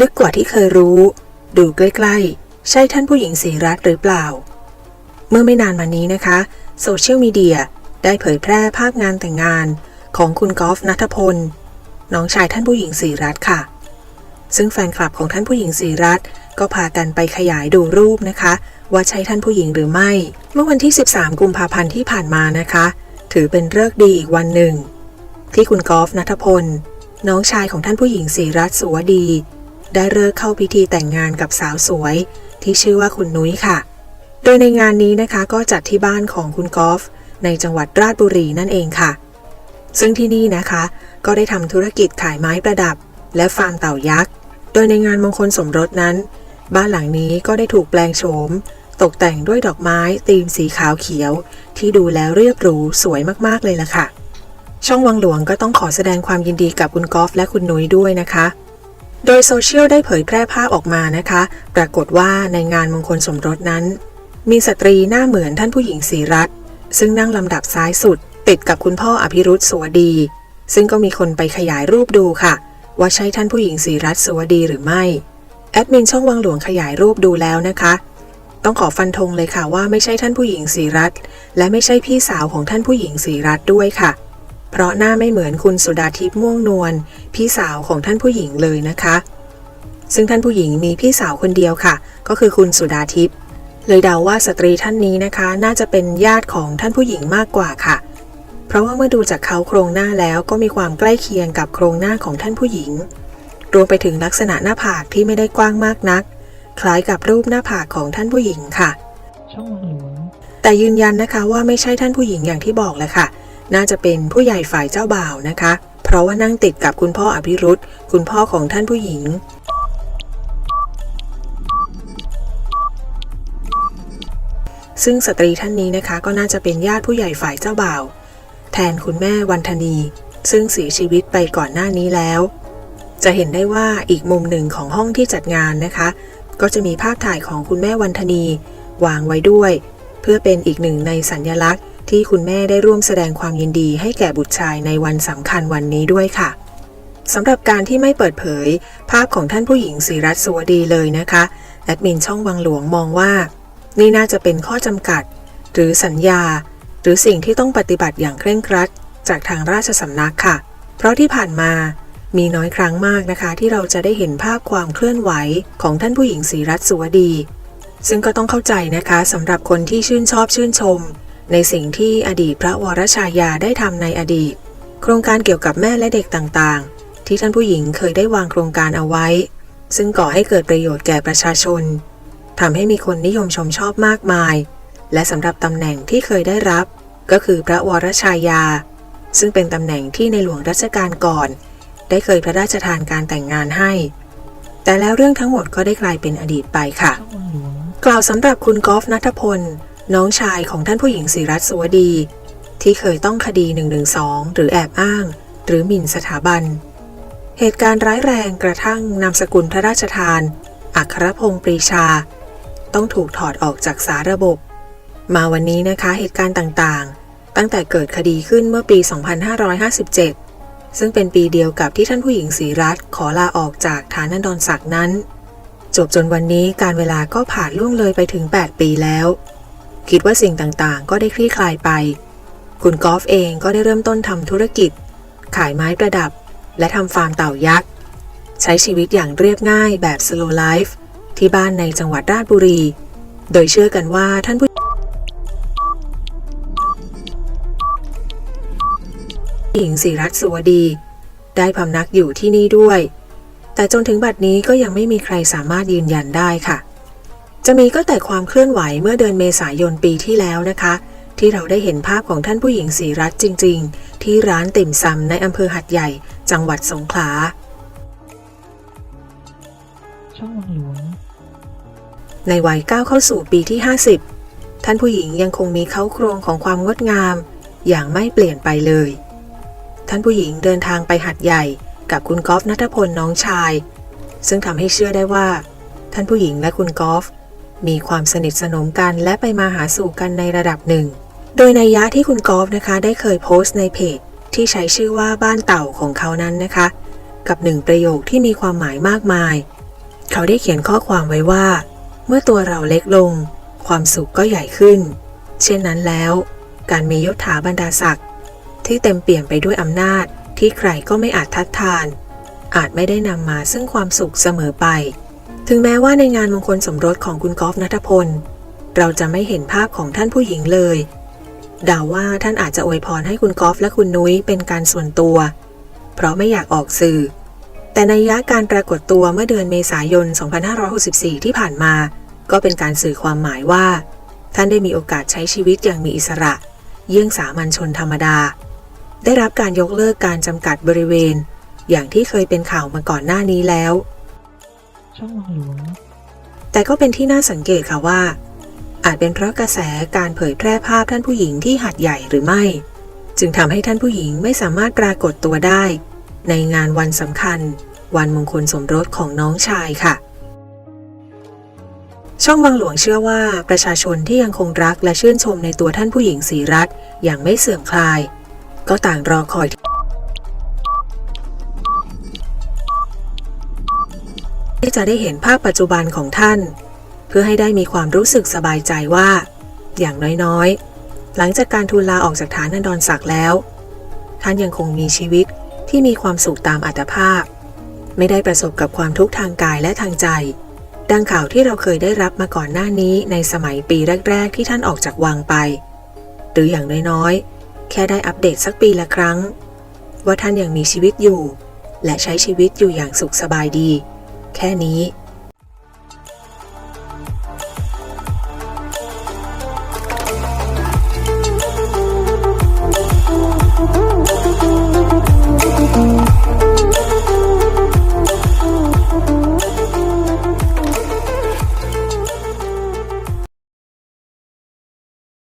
ลึกกว่าที่เคยรู้ ดูใกล้ๆ ใช่ท่านผู้หญิงศรีรัตน์หรือเปล่า เมื่อไม่นานมานี้นะคะโซเชียลมีเดียได้เผยแพร่ภาพงานแต่งงานของคุณกอล์ฟนัทพล น้องชายท่านผู้หญิงศรีรัตน์ค่ะ ซึ่งแฟนคลับของท่านผู้หญิงศรีรัตน์ก็พากันไปขยายดูรูปนะคะ ว่าใช่ท่านผู้หญิงหรือไม่ เมื่อวันที่ 13 กุมภาพันธ์ที่ผ่านมานะคะ ถือเป็นเลิกดีอีกวันหนึ่ง ที่คุณกอล์ฟนัทพล น้องชายของท่านผู้หญิงศรีรัตน์สุวดี ได้เลิกเข้าพิธีแต่งงานกับสาวสวย ที่ชื่อว่าคุณนุ้ยค่ะ โดยในงานนี้นะคะก็จัดที่บ้านของคุณกอล์ฟในจังหวัดราชบุรีนั่นเองค่ะ ซึ่งที่นี่นะคะ ก็ได้ทำธุรกิจขายไม้ประดับ และฟาร์มเต่ายักษ์ โดยในงานมงคลสมรสนั้น บ้านหลังนี้ก็ได้ถูกแปลงโฉม ตกแต่งด้วยดอกไม้ธีมสีขาวเขียว ที่ดูแล้วเรียบหรูสวยมากๆเลยล่ะค่ะ ช่องวังหลวงก็ต้องขอแสดงความยินดีกับคุณกอล์ฟและคุณนุ้ยด้วยนะคะ โดยโซเชียลได้เผยแพร่ภาพออกมานะคะ ปรากฏว่าในงานมงคลสมรสนั้น มีสตรีหน้าเหมือนท่านผู้หญิงศรีรัตซึ่งนั่งลำดับซ้ายสุด ติดกับคุณพ่ออภิรุษสวดี ซึ่งก็มีคนไปขยายรูปดูค่ะ ว่าใช่ท่านผู้หญิงศรีรัตสวดีหรือไม่ แอดมินช่องวังหลวงขยายรูปดูแล้วนะคะ ต้องขอฟันธงเลยค่ะว่าไม่ใช่ท่านผู้หญิงศรีรัตและไม่ใช่พี่สาวของท่านผู้หญิงศรีรัตด้วยค่ะ เพราะหน้าไม่เหมือนคุณสุดาทิพย์ม่วงนวลพี่สาวของท่านผู้หญิงเลยนะคะ ซึ่งท่านผู้หญิงมีพี่สาวคนเดียวค่ะ ก็คือคุณสุดาทิพย์เลยเดาว่าสตรีท่านนี้นะคะ น่าจะเป็นญาติของท่านผู้หญิงมากกว่าค่ะ เพราะว่าเมื่อดูจากเขาโครงหน้าแล้วก็มีความใกล้เคียงกับโครงหน้าของท่านผู้หญิง รวมไปถึงลักษณะหน้าผากที่ไม่ได้กว้างมากนัก คล้ายกับรูปหน้าผากของท่านผู้หญิงค่ะช่องวังหลวงแต่ยืนยันนะคะว่าไม่ใช่ท่านผู้หญิงอย่างที่บอกแหละค่ะ น่าจะเป็นผู้ใหญ่ฝ่ายเจ้าบ่าวนะคะ เพราะว่านั่งติดกับคุณพ่ออภิรุษคุณพ่อของท่านผู้หญิง ซึ่งสตรีท่านนี้นะคะก็น่าจะเป็นญาติผู้ใหญ่ฝ่ายเจ้าบ่าว แทนคุณแม่วันธนี ซึ่งเสียชีวิตไปก่อนหน้านี้แล้ว จะเห็นได้ว่าอีกมุมหนึ่งของห้องที่จัดงานนะคะ ก็จะมีภาพถ่ายของคุณแม่วันธนี วางไว้ด้วย เพื่อเป็นอีกหนึ่งในสัญญลักษณ์ ที่คุณแม่ได้ร่วมแสดงความยินดีให้แก่บุตรชายในวันสำคัญวันนี้ด้วยค่ะสำหรับการที่ไม่เปิดเผย ภาพของท่านผู้หญิงศรีรัตสวดีเลยนะคะแอดมินช่องวังหลวงมองว่า นี่น่าจะเป็นข้อจำกัด หรือสัญญา หรือสิ่งที่ต้องปฏิบัติอย่างเคร่งครัด จากทางราชสำนักค่ะ เพราะที่ผ่านมามีน้อยครั้งมากนะคะ ที่เราจะได้เห็นภาพความเคลื่อนไหวของท่านผู้หญิงศรีรัตสวดี ซึ่งก็ต้องเข้าใจนะคะสำหรับคนที่ชื่นชอบชื่นชม ในสิ่งที่อดีตพระวรชายาได้ทำในอดีต โครงการเกี่ยวกับแม่และเด็กต่างๆ ที่ท่านผู้หญิงเคยได้วางโครงการเอาไว้ ซึ่งก่อให้เกิดประโยชน์แก่ประชาชนทำให้มีคนนิยมชมชอบมากมาย และสำหรับตำแหน่งที่เคยได้รับ ก็คือพระวรชายา ซึ่งเป็นตำแหน่งที่ในหลวงรัชกาลก่อน ได้เคยพระราชทานการแต่งงานให้ แต่แล้วเรื่องทั้งหมดก็ได้กลายเป็นอดีตไปค่ะ กล่าวสำหรับคุณกอล์ฟนัทพล น้องชายของท่านผู้หญิงศิรัตสวดี ที่เคยต้องคดี 112 หรือแอบอ้าง หรือหมิ่นสถาบัน เหตุการณ์ร้ายแรงกระทั่งนามสกุลพระราชทาน อัครพงศ์ปรีชา ต้องถูกถอดออกจากสาระบบ มาวันนี้นะคะเหตุการณ์ต่างๆ ตั้งแต่เกิดคดีขึ้นเมื่อปี 2557 ซึ่งเป็นปีเดียวกับที่ท่านผู้หญิงศรีรัตขอลาออกจากฐานันดรศักดิ์นั้น จบจนวันนี้การเวลาก็ผ่านล่วงเลยไปถึง 8 ปีแล้ว คิดว่าสิ่งต่างๆ ก็ได้คลี่คลายไป คุณกอล์ฟเองก็ได้เริ่มต้นทำธุรกิจ ขายไม้ประดับ และทำฟาร์มเต่ายักษ์ ใช้ชีวิตอย่างเรียบง่ายแบบ slow life ที่บ้านในจังหวัดราชบุรี โดยเชื่อกันว่าท่านผู้หญิงศิรัตน์สุวดี ได้พำนักอยู่ที่นี่ด้วย แต่จนถึงบัดนี้ก็ยังไม่มีใครสามารถยืนยันได้ค่ะ จะมีก็แต่ความเคลื่อนไหวเมื่อเดือนเมษายนปีที่แล้วนะคะ ที่เราได้เห็นภาพของท่านผู้หญิงศรีรัตจริง ๆ ที่ร้านติ่มซำในอำเภอหัดใหญ่ จังหวัดสงขลาช่องวังหลวงในวัยก้าวเข้าสู่ปีที่ 50 ท่านผู้หญิงยังคงมีเขาโครงของความงดงาม อย่างไม่เปลี่ยนไปเลย ท่านผู้หญิงเดินทางไปหัดใหญ่กับคุณกอล์ฟนัทพลน้องชาย ซึ่งทำให้เชื่อได้ว่า ท่านผู้หญิงและคุณกอล์ฟ มีความสนิทสนมกันและไปมาหาสู่กันในระดับหนึ่ง โดยในยะที่คุณกอล์ฟนะคะ ได้เคยโพสต์ในเพจ ที่ใช้ชื่อว่าบ้านเต่าของเขานั้นนะคะ กับหนึ่งประโยคที่มีความหมายมากมาย เขาได้เขียนข้อความไว้ว่า เมื่อตัวเราเล็กลง ความสุขก็ใหญ่ขึ้น เช่นนั้นแล้ว การมียศถาบรรดาศักดิ์ที่เต็มเปี่ยมไปด้วยอำนาจที่ใครก็ไม่อาจทัดทาน อาจไม่ได้นำมาซึ่งความสุขเสมอไป ถึงแม้ว่าในงานมงคลสมรสของคุณกอล์ฟนัทพล เราจะไม่เห็นภาพของท่านผู้หญิงเลยเดาว่าท่านอาจจะอวยพรให้คุณกอล์ฟและคุณนุ้ยเป็นการส่วนตัว เพราะไม่อยากออกสื่อ แต่ในยะการปรากฏตัวเมื่อเดือนเมษายน 2564 ที่ผ่านมา ก็เป็นการสื่อความหมายว่า ท่านได้มีโอกาสใช้ชีวิตอย่างมีอิสระ เยี่ยงสามัญชนธรรมดา ได้รับการยกเลิกการจำกัดบริเวณ อย่างที่เคยเป็นข่าวมาก่อนหน้านี้แล้ว ช่องวังหลวง แต่ก็เป็นที่น่าสังเกตค่ะว่า อาจเป็นเพราะกระแสการเผยแพร่ภาพท่านผู้หญิงที่หัดใหญ่หรือไม่ จึงทำให้ท่านผู้หญิงไม่สามารถปรากฏตัวได้ ในงานวันสำคัญ วันมงคลสมรสของน้องชายค่ะ ช่องวังหลวงเชื่อว่าประชาชนที่ยังคงรักและชื่นชมในตัวท่านผู้หญิงศรีรัตอย่างไม่เสื่อมคลาย ก็ต่างรอคอย ที่จะได้เห็นภาพปัจจุบันของท่าน เพื่อให้ได้มีความรู้สึกสบายใจว่า อย่างน้อยๆ หลังจากการทูลลาออกจากฐานนันดรศักดิ์แล้ว ท่านยังคงมีชีวิตที่มีความสุขตามอัตภาพ ไม่ได้ประสบกับความทุกข์ทางกายและทางใจ ดังข่าวที่เราเคยได้รับมาก่อนหน้านี้ในสมัยปีแรก ๆ ที่ท่านออกจากวังไป หรืออย่างน้อยๆ แค่ได้อัปเดตสักปีละครั้ง ว่าท่านยังมีชีวิตอยู่ และใช้ชีวิตอยู่อย่างสุขสบายดี แค่นี้